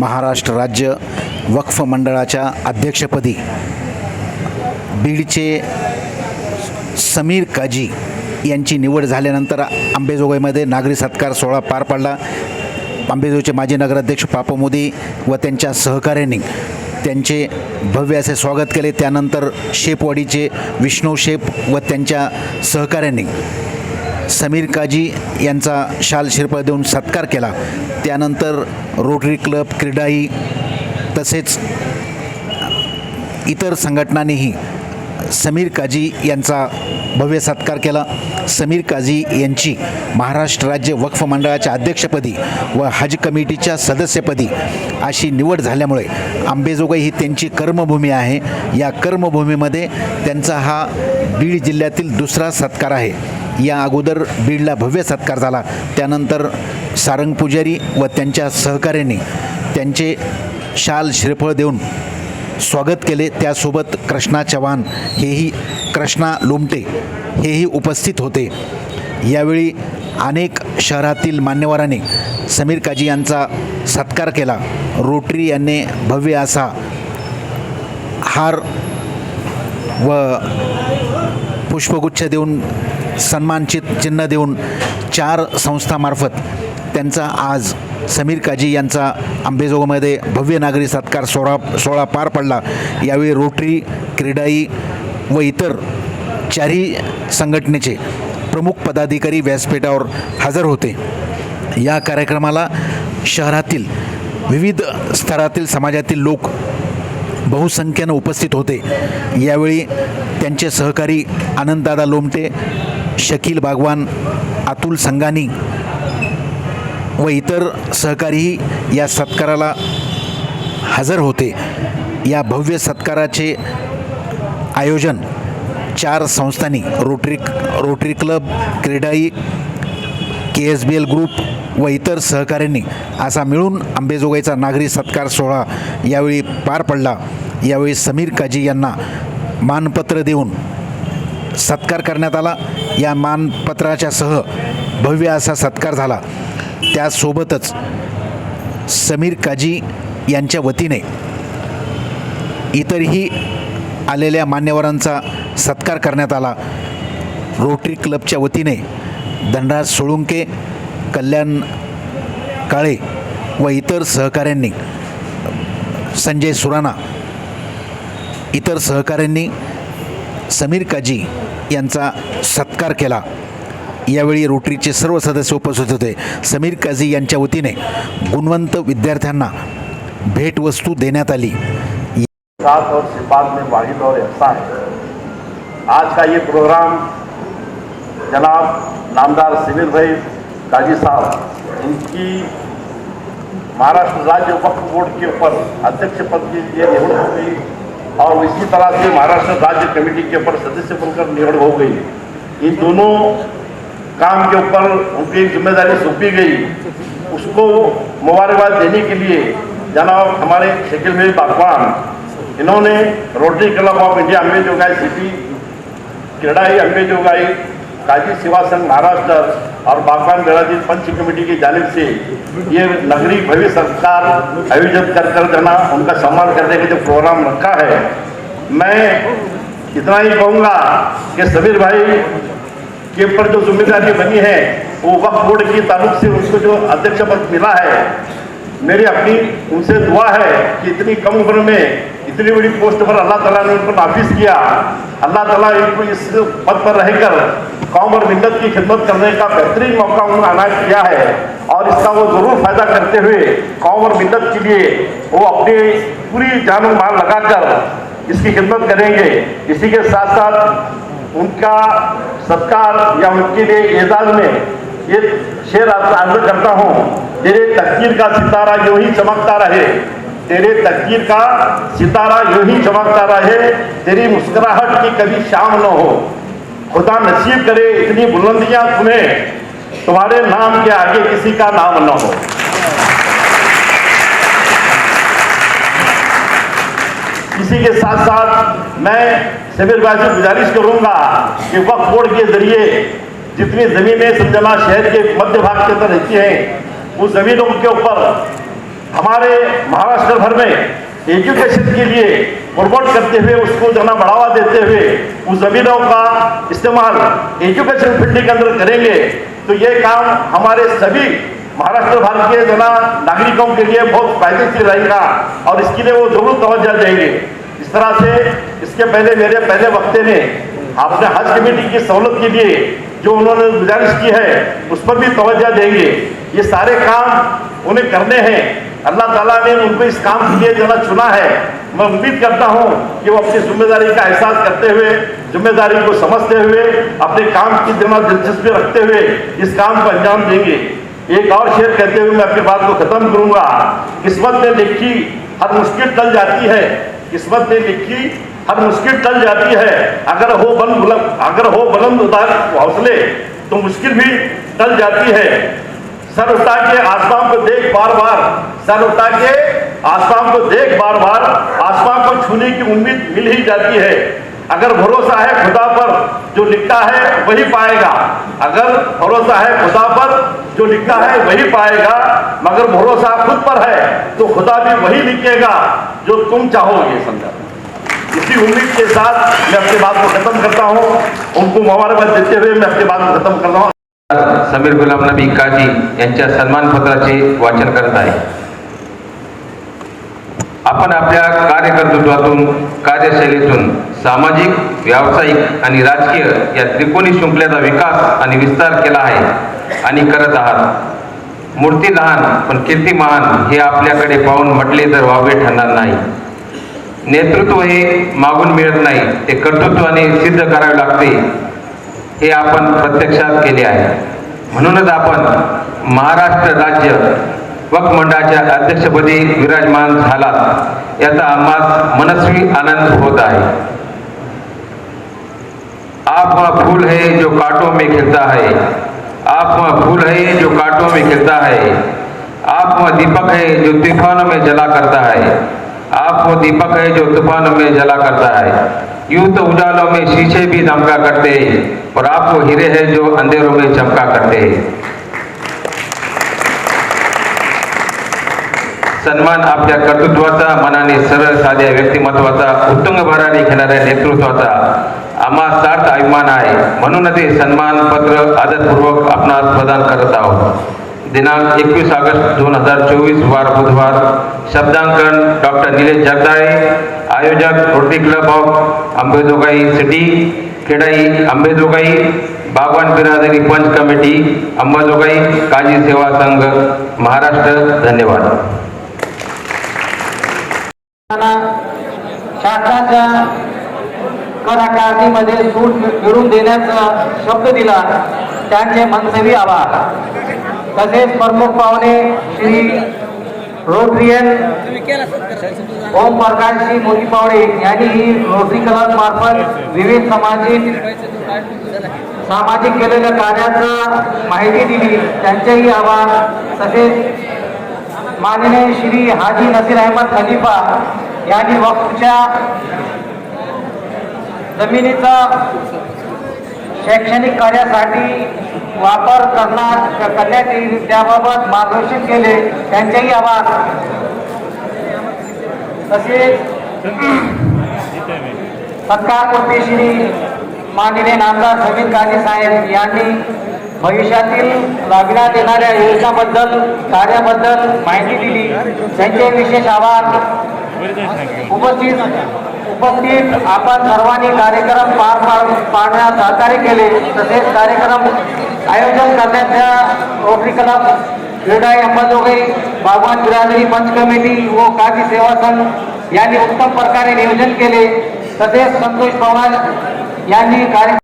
महाराष्ट्र राज्य वक्फ मंडळाच्या अध्यक्षपदी बीडचे समीर काजी यांची निवड झाल्यानंतर आंबेजोगाईमध्ये नागरी सत्कार सोहळा पार पडला. आंबेजोगाईचे माजी नगराध्यक्ष पापा मोदी व त्यांच्या सहकाऱ्यांनी त्यांचे भव्य असे स्वागत केले. त्यानंतर शेपवाडीचे विष्णू शेप व त्यांच्या सहकाऱ्यांनी समीर काजी यांचा शाल शिरपळ देऊन सत्कार केला. त्यानंतर रोटरी क्लब क्रीडाई तसेच इतर संघटनांनीही समीर काजी यांचा भव्य सत्कार केला. समीर काझी यांची महाराष्ट्र राज्य वक्फ मंडळाच्या अध्यक्षपदी व हज कमिटीच्या सदस्यपदी अशी निवड झाल्यामुळे आंबेजोगाई ही त्यांची कर्मभूमी आहे. या कर्मभूमीमध्ये त्यांचा हा बीड जिल्ह्यातील दुसरा सत्कार आहे. या अगोदर बीडला भव्य सत्कार झाला. त्यानंतर सारंग पुजारी व त्यांच्या सहकाऱ्यांनी त्यांचे शाल श्रीफळ देऊन स्वागत केले. त्यासोबत कृष्णा चव्हाण हेही कृष्णा लोमटे हेही उपस्थित होते. यावेळी अनेक शहरातील मान्यवरांनी समीर काजी यांचा सत्कार केला. रोटरी यांनी भव्य असा हार व पुष्पगुच्छ देऊन सन्मानचित चिन्ह देऊन चार संस्थामार्फत त्यांचा आज समीर काजी यांचा आंबेजोगाईमध्ये भव्य नागरी सत्कार सोहळा सोहळा पार पडला. यावेळी रोटरी क्रीडाई व इतर चारही संघटनेचे प्रमुख पदाधिकारी व्यासपीठावर हजर होते. या कार्यक्रमाला शहरातील विविध स्तरातील समाजातील लोक बहुसंख्येनं उपस्थित होते. यावेळी त्यांचे सहकारी आनंददादा लोमटे शकील बागवान अतुल संगानी व इतर सहकारीही या सत्काराला हजर होते. या भव्य सत्काराचे आयोजन चार संस्थांनी Rotary Rotary club CREDAI K S B L group व इतर सहकाऱ्यांनी असा मिळून आंबेजोगाईचा नागरी सत्कार सोहळा यावेळी पार पडला. यावेळी समीर काजी यांना मानपत्र देऊन सत्कार करण्यात आला. या मानपत्राच्या सह भव्य असा सत्कार झाला. त्यासोबतच समीर काजी यांच्या वतीने इतरही आलेल्या मान्यवरांचा सत्कार करण्यात आला. रोटरी क्लबच्या वतीने धनराज सोळुंके कल्याण काळे व इतर सहकाऱ्यांनी संजय सुराणा इतर सहकाऱ्यांनी समीर काजी यांचा सत्कार केला. यावेळी रोटरीचे सर्व सदस्य उपस्थित होते. समीर काझी यांच्या वतीने गुणवंत विद्यार्थ्यांना भेटवस्तू देण्यात आली. साथ और सिफात में वाहिद और आज का ये प्रोग्राम जनाब नामदार समीर भाई काजी साहब इनकी महाराष्ट्र राज्य वक्फ बोर्ड के ऊपर अध्यक्ष पद के लिए निवड़ हुई। और इसी तरह से महाराष्ट्र राज्य कमेटी के ऊपर सदस्य बनकर निवड़ हो गई। इन दोनों काम के ऊपर उनकी ज़िम्मेदारी सौंपी गई। उसको मुबारकबाद देने के लिए जनाब हमारे शकील भाई बागवान, इन्होंने Rotary club of India Ambejogai city, CREDAI Ambejogai, Kazi Seva Sangh Maharashtra और बागवान बेड़ाजी पंच कमेटी की जानिब से ये नगरी भव्य सरकार आयोजित कर कर देना उनका सम्मान करने का जो प्रोग्राम रखा है। मैं इतना ही कहूँगा कि समीर भाई के ऊपर जो ज़िम्मेदारी बनी है, वो वक्फ बोर्ड की ताल्लुक से उसको जो अध्यक्ष पद मिला है, मेरी अपनी उनसे दुआ है कि इतनी कम उम्र में इतनी बड़ी पोस्ट पर अल्लाह ताला ने उनको नाफिज किया। अल्लाह ताला इनको इस पद पर रहकर कौम और मिल्लत की खिदमत करने का बेहतरीन मौका उन्होंने अनायत किया है और इसका वो ज़रूर फ़ायदा करते हुए कौम और मिल्लत के लिए वो अपनी पूरी जान माल लगाकर इसकी खिदमत करेंगे। इसी के साथ साथ उनका सत्कार या उनके लिए एजाज में ये शेर अर्ज़ करता हूँ तेरे तकदीर का सितारा यूँ ही चमकता रहे। तेरे तकदीर का सितारा यूँ ही चमकता रहे, तेरी मुस्कुराहट की कभी शाम न हो। खुदा नसीब करे, इतनी बुलंदियाँ तुम्हें तुम्हारे नाम के आगे किसी का नाम न हो। इसी के साथ साथ मैं समीर भाई से गुजारिश करूँगा कि वक्फ बोर्ड के ज़रिए जितनी जमीनें समझना शहर के मध्य भाग के अंदर रहती हैं, उस जमीनों के ऊपर हमारे महाराष्ट्र भर में एजुकेशन के लिए प्रमोट करते हुए, उसको जना बढ़ावा देते हुए, उस जमीनों का इस्तेमाल एजुकेशन फ़ील्ड के अंदर करेंगे तो ये काम हमारे सभी महाराष्ट्र भर के जना नागरिकों के लिए बहुत फायदेशीर रहेगा और इसके लिए वो ज़रूर तवज्जो देंगे। इस तरह से इसके पहले मेरे पहले वक्ते ने आपने हज कमेटी की सहूलत के लिए जो उन्होंने गुजारिश की है, उस पर भी तवज्जो देंगे। ये सारे काम उन्हें करने हैं। अल्लाह ताला ने उनको इस काम के लिए जना चुना है। मैं उम्मीद करता हूँ कि वो अपनी ज़िम्मेदारी का एहसास करते हुए, ज़िम्मेदारी को समझते हुए, अपने काम की जना दिलचस्पी रखते हुए इस काम को अंजाम देंगे। एक और शेर कहते हुए मैं अपनी बात को खत्म करूँगा। किस्मत ने लिखी हर मुश्किल टल जाती है। किस्मत ने लिखी हर मुश्किल टल जाती है। अगर हो बन अगर हो बुलंद उतार हौसले तो मुश्किल भी टल जाती है। सर उठा के आसमान को देख बार बार सर उठा के आसमान को देख बार बार आसमान को छूने की उम्मीद मिल ही जाती है। अगर भरोसा है खुदा पर, जो लिखता है वही पाएगा। अगर भरोसा है खुदा पर, जो लिखता है वही पाएगा। मगर भरोसा खुद पर है तो खुदा भी वही लिखेगा, जो तुम चाहोगे। समझा इसी उम्मीद के साथ मैं अपनी बात को खत्म करता हूँ। उनको मुबारकबाद देते हुए मैं अपनी बात को खत्म करता हूँ। समीर गुलाम नबी काजी यांच्या सन्मानपत्राचे वाचन करत आहे. आपण आपल्या कार्यकर्तृत्वातून कार्यशैलीतून सामाजिक व्यावसायिक आणि राजकीय या त्रिकोणी शृंखलेचा विकास आणि विस्तार केला आहे आणि करत आहात. मूर्ती लहान पण कीर्ती महान हे आपल्याकडे पाहून म्हटले तर वावे ठरणार नाही. नेतृत्व हे मागून मिळत नाही ते कर्तृत्वाने सिद्ध करावे लागते. हे आपण प्रत्यक्षात केले आहे. म्हणूनच आपण महाराष्ट्र राज्य वक्फ मंडळाच्या अध्यक्षपदी विराजमान झालात. याचा आम्हाला मनस्वी आनंद होत आहे. आप वह फूल है जो कांटों में खिलता है. आप वह फूल है जो कांटों में खिलता है. आप वह दीपक है जो तूफानों में जला करता है. आप वो दीपक है जो तूफानों में जला करता है। यूँ तो उजालों में शीशे भी दमका करते हैं और आप वो हीरे हैं जो अंधेरों में चमका करते हैं। सन्मान आपल्या कर्तृत्वाचा मनाने सरळ साध्या व्यक्तिमत्वाचा उत्तुंग भरारी घेणाऱ्या नेतृत्वाचा आम्हा सार्थ अभिमान आहे म्हणून ते सन्मान पत्र आदरपूर्वक आपणास प्रदान करत आहोत दिनांक एकवीस ऑगस्ट दोन हज़ार चोवीस वार बुधवार शब्दांकन डॉक्टर निलेश जगदाळे आयोजक Rotary club of Ambejogai city खेडाई Ambejogai Bagwan बिरादरी पंच कमिटी अंबाजोगाई काजी सेवा संघ महाराष्ट्र धन्यवाद. शासनाच्या कर आकारणीमध्ये सूट मिळून देण्याचा शब्द दिला त्यांचे मनसेवी आभार. तसेच प्रमुख पाहुणे श्री रोटरियन ओम प्रकाशजी मोठी पावडे यांनी ही रोटरी क्लब मार्फत विविध सामाजिक सामाजिक केलेल्या कार्याचा माहिती दिली. त्यांचेही आभार. तसेच माननीय श्री हाजी नसीर अहमद खलिफा यांनी वक्फच्या जमिनीचा शैक्षणिक कार्यासाठी वापर करणार करण्यात येईल त्याबाबत मार्गदर्शन केले त्यांचेही आभार. तसेच सत्कारपूर्ती श्री माननीय नामदार समीर काजी साहेब यांनी भविष्यातील लागण्यात येणाऱ्या योजनाबद्दल कार्याबद्दल माहिती दिली. त्यांचे विशेष आभार. उपस्थित उपस्थित आपण सर्वांनी कार्यक्रम पार पाड पाडण्यास सहकार्य केले. तसेच कार्यक्रम आयोजन करण्याच्या रोटरी क्लब क्रीडा अंबाजोगाई बागवान बिरादरी पंच कमिटी व काजी सेवा संघ यांनी उत्तम प्रकारे नियोजन केले. तसेच संतोष पवार यांनी कार्य